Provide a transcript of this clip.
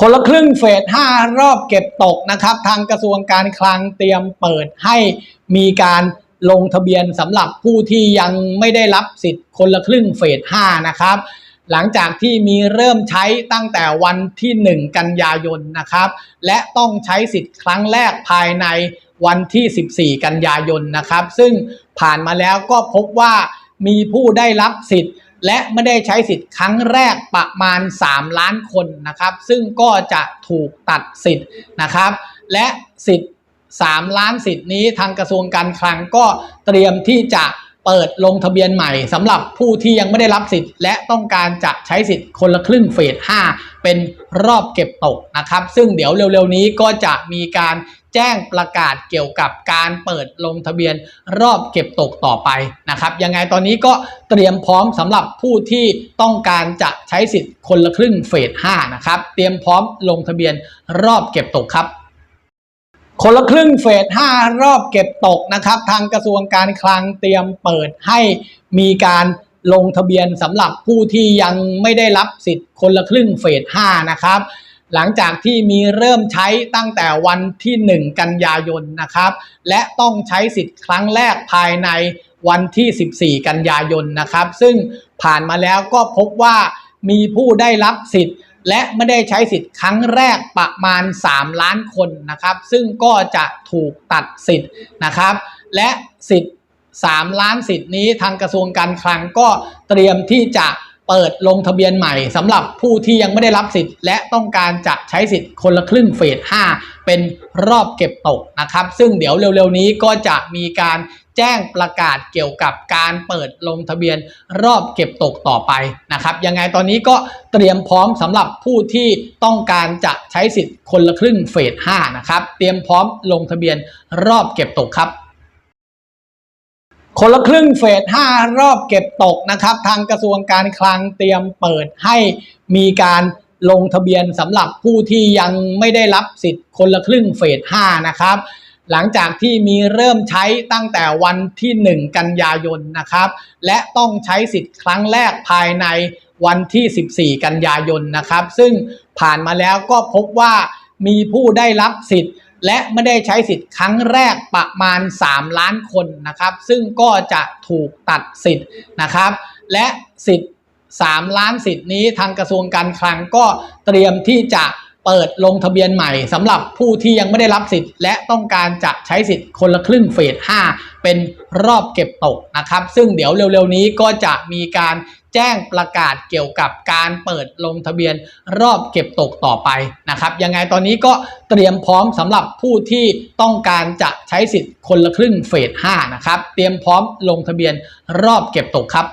คนละครึ่งเฟส 5 รอบเก็บตกนะครับ ทางกระทรวงการคลังเตรียมเปิดให้มีการลงทะเบียนสำหรับผู้ที่ยังไม่ได้รับสิทธิ์คนละครึ่งเฟส 5 นะครับ หลังจากที่มีเริ่มใช้ตั้งแต่วันที่ 1 กันยายนนะครับ และต้องใช้สิทธิ์ครั้งแรกภายในวันที่ 14 กันยายนนะครับ ซึ่งผ่านมาแล้วก็พบว่ามีผู้ได้รับสิทธิ์ และไม่ได้ใช้สิทธิ์ครั้งแรกประมาณ 3 ล้านคนนะครับ ซึ่งก็จะถูกตัดสิทธิ์นะครับ และสิทธิ์ 3 ล้านสิทธิ์นี้ทางกระทรวงการคลังก็เตรียมที่จะเปิดลงทะเบียนใหม่สำหรับผู้ที่ยังไม่ได้รับสิทธิ์ และต้องการจะใช้สิทธิ์คนละครึ่งเฟส 5 เป็นรอบเก็บตกนะครับ ซึ่งเดี๋ยวเร็วๆนี้ก็จะมีการ แจ้งประกาศเกี่ยวกับการเปิดลงทะเบียนรอบเก็บตกต่อไปนะครับ ยังไงตอนนี้ก็เตรียมพร้อมสำหรับผู้ที่ต้องการจะใช้สิทธิ์คนละครึ่งเฟส5นะครับ เตรียมพร้อมลงทะเบียนรอบเก็บตกครับคนละครึ่งเฟส 5 รอบเก็บตกนะครับ ทางกระทรวงการคลังเตรียมเปิดให้มีการลงทะเบียนสำหรับผู้ที่ยังไม่ได้รับสิทธิ์คนละครึ่งเฟส 5 นะครับ หลังจากที่มีเริ่มใช้ตั้งแต่วันที่ 1 กันยายนนะครับ และต้องใช้สิทธิ์ครั้งแรกภายในวันที่ 14 กันยายนนะครับ ซึ่งผ่านมาแล้วก็พบว่ามีผู้ได้รับสิทธิ์ และไม่ได้ใช้สิทธิ์ครั้งแรกประมาณ 3 ล้านคนนะครับ ซึ่งก็จะถูกตัดสิทธิ์นะครับ และสิทธิ์ 3 ล้านสิทธิ์นี้ทางกระทรวงการคลังก็เตรียมที่จะ เปิดลงทะเบียนใหม่สำหรับผู้ที่ยังไม่ได้รับสิทธิ์ และต้องการจะใช้สิทธิ์คนละครึ่งเฟส 5 เป็นรอบเก็บตกนะครับ ซึ่งเดี๋ยวเร็วๆนี้ก็จะมีการแจ้งประกาศเกี่ยวกับการเปิดลงทะเบียนรอบเก็บตกต่อไปนะครับ ยังไงตอนนี้ก็เตรียมพร้อมสำหรับผู้ที่ต้องการจะใช้สิทธิ์คนละครึ่งเฟส 5 นะครับ เตรียมพร้อมลงทะเบียนรอบเก็บตกครับ คนละครึ่งเฟส 5 รอบเก็บตกนะครับ ทางกระทรวงการคลังเตรียมเปิดให้มีการลงทะเบียนสำหรับผู้ที่ยังไม่ได้รับสิทธิ์คนละครึ่งเฟส 5 นะครับ หลังจากที่มีเริ่มใช้ตั้งแต่วันที่ 1 กันยายนนะครับ และต้องใช้สิทธิ์ครั้งแรกภายในวันที่ 14 กันยายนนะครับ ซึ่งผ่านมาแล้วก็พบว่ามีผู้ได้รับสิทธิ์ และไม่ได้ใช้สิทธิ์ครั้งแรกประมาณ 3 ล้านคนนะครับ ซึ่งก็จะถูกตัดสิทธิ์นะครับ และสิทธิ์ 3 ล้านสิทธิ์นี้ทางกระทรวงการคลังก็เตรียมที่จะเปิดลงทะเบียนใหม่สำหรับผู้ที่ยังไม่ได้รับสิทธิ์ และต้องการจะใช้สิทธิ์คนละครึ่งเฟส 5 เป็นรอบเก็บตกนะครับ ซึ่งเดี๋ยวเร็วๆนี้ก็จะมีการ แจ้งประกาศเกี่ยวกับการเปิดลงทะเบียนรอบเก็บตกต่อไปนะครับ ยังไงตอนนี้ก็เตรียมพร้อมสำหรับผู้ที่ต้องการจะใช้สิทธิ์คนละครึ่งเฟส5นะครับ เตรียมพร้อมลงทะเบียนรอบเก็บตกครับ